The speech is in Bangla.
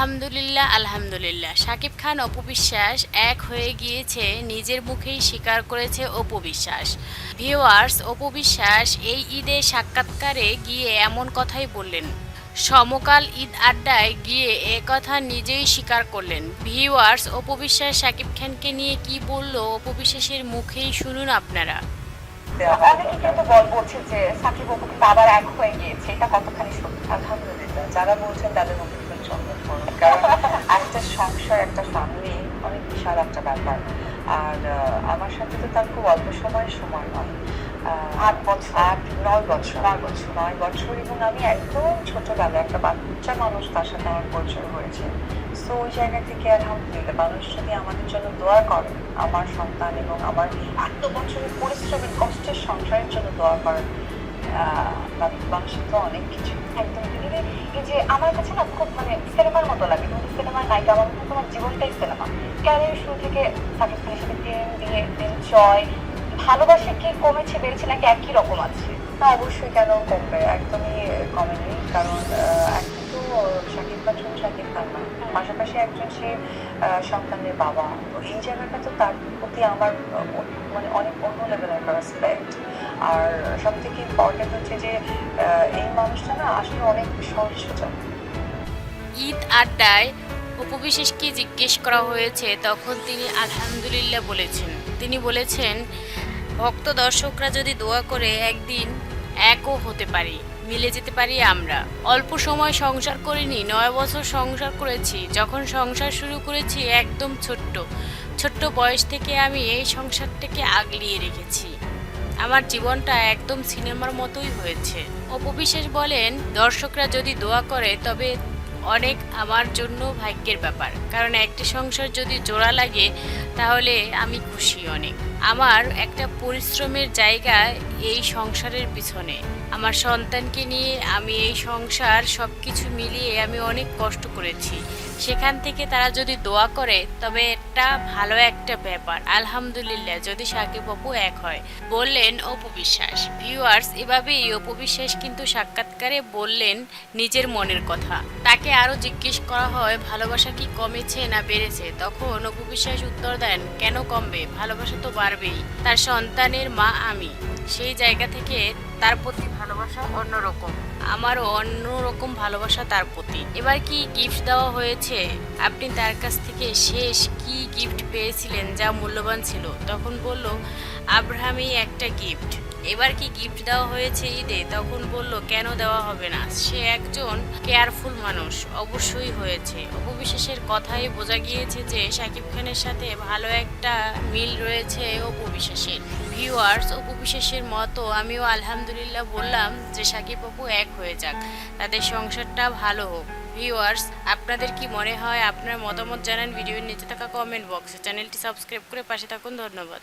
আলহামদুলিল্লাহ আলহামদুলিল্লাহ। শাকিব খান অপবিশ্বাস এক হয়ে গিয়েছে, নিজের মুখেই স্বীকার করেছে অপবিশ্বাস ভিওয়ার্স অপবিশ্বাস এই ঈদে সাক্ষাৎকারে গিয়ে এমন কথাই বললেন। সমকাল ঈদ আড্ডায় গিয়ে এ কথা নিজেই স্বীকার করলেন। ভিওয়ার্স অপবিশ্বাস শাকিব খানকে নিয়ে কি বলল অপবিশ্বাসের মুখেই শুনুন আপনারা। অনেকে কিন্তু বল বলছে যে সাকিব অপু কিন্তু আবার এক হয়ে গিয়েছে। এটা কতখানি সত্যি? আলহামদুলিল্লাহ যারা বলছেন তাদের ফুল চন্দন করুন কারণ একটা সংসার একটা ফ্যামিলি অনেক বিশাল একটা ব্যাপার। আর আমার সাথে তো তার খুব অল্প সময়ের সময় নয় আট বছর। আট নয় বছর। নয় বছর। নয় বছর এবং আমি একদম ছোটবেলায় একটা বাচ্চা মানুষ তার সাথে আমার পরিচয় হয়েছে। সো ওই জায়গা থেকে আলহামদুলিল্লাহ মানুষ যদি আমাদের জন্য দোয়া করে, আমার সন্তান এবং আমার এত বছরের পরিশ্রমের কষ্টের সংসারের জন্য দোয়া করেন মানুষের তো অনেক কিছু। একদম এই যে আমার কাছে না খুব মানে সিনেমার মতো লাগে, কিন্তু সিনেমার নায়িকা আমার হয় তোমার জীবনটাই সিনেমা। ক্যারিয়ার শুরু থেকে সাকিব খানের সাথে প্রেম দিয়ে এনজয় ভালোবাসা কি কমেছে, বেড়েছে নাকি একই রকম আছে? না, অবশ্যই কেন কমবে? একদমই কমেনি, কারণ শাকিব খান শাকিব খান পাশাপাশি একজন সে সন্তানের বাবা। তো এই জায়গাটা তো তার প্রতি আমার মানে অনেক অন্য লেভেলের একটা রেসপেক্ট আর সব থেকে ইম্পর্টেন্ট হচ্ছে যে এই মানুষটা না আসলে অনেক সহজ সোজা ঈদ আড্ডায় উপবিশেষকে জিজ্ঞেস করা হয়েছে, তখন তিনি আলহামদুলিল্লাহ বলেছেন। তিনি বলেছেন, ভক্ত দর্শকরা যদি দোয়া করে, একদিন একও হতে পারি। মিলে যেতে পারি আমরা। অল্প সময় সংসার করিনি, নয় বছর সংসার করেছি। যখন সংসার শুরু করেছি, একদম ছোট্ট। ছোট্ট বয়স থেকে আমি এই সংসারটাকে আগলিয়ে রেখেছি। আমার জীবনটা একদম সিনেমার মতোই হয়েছে। অপবিশ্বাস বলেন, দর্শকরা যদি দোয়া করে, তবে অনেক আমার জন্য ভাগ্যের ব্যাপার। কারণ একটি সংসার যদি জোড়া লাগে, তাহলে আমি খুশি অনেক। আমার একটা পরিশ্রমের জায়গা এই সংসারের পিছনে। আমার সন্তানকে নিয়ে আমি এই সংসার সব কিছু মিলিয়ে আমি অনেক কষ্ট করেছি। সেখান থেকে তারা যদি দোয়া করে, তবে এটা ভালো একটা ব্যাপার। আলহামদুলিল্লাহ, যদি সাকিব অপু এক হয়। বললেন, অপবিশ্বাস। ভিউয়ার্স এভাবেই অপবিশ্বাস কিন্তু সাক্ষাৎকারে বললেন নিজের মনের কথা। তাকে আরও জিজ্ঞেস করা হয়, ভালোবাসা কি কমেছে না বেড়েছে? তখন অপবিশ্বাস উত্তর দেন, কেন কমবে? ভালোবাসা তো বাড়বেই। তার সন্তানের মা আমি। সেই জায়গা থেকে তার প্রতি ভালোবাসা অন্যরকম? আমারও অন্যরকম ভালোবাসা তার প্রতি। এবার কি গিফট দেওয়া হয়েছে? আপনি তার কাছ থেকে শেষ কি গিফট পেয়েছিলেন যা মূল্যবান ছিল? তখন বলল, আব্রাহামই একটা গিফট এবার কি গিফট দেওয়া হয়েছে ঈদে? তখন বলল, কেন দেওয়া হবে না? সে একজন কেয়ারফুল মানুষ, অবশ্যই হয়েছে। অপবিশ্বাসের কথাই বোঝা গিয়েছে যে শাকিব খানের সাথে ভালো একটা মিল রয়েছে অপবিশ্বাসের। ভিউয়ার্স উপবিশেষের মতো আমিও আলহামদুলিল্লাহ বললাম যে সাকিব অপু এক হয়ে যাক। তাদের সংসারটা ভালো হোক। ভিউয়ার্স আপনাদের কি মনে হয়? আপনার মতামত জানান ভিডিওর নিচে থাকা কমেন্ট বক্সে চ্যানেলটি সাবস্ক্রাইব করে পাশে থাকুন। ধন্যবাদ।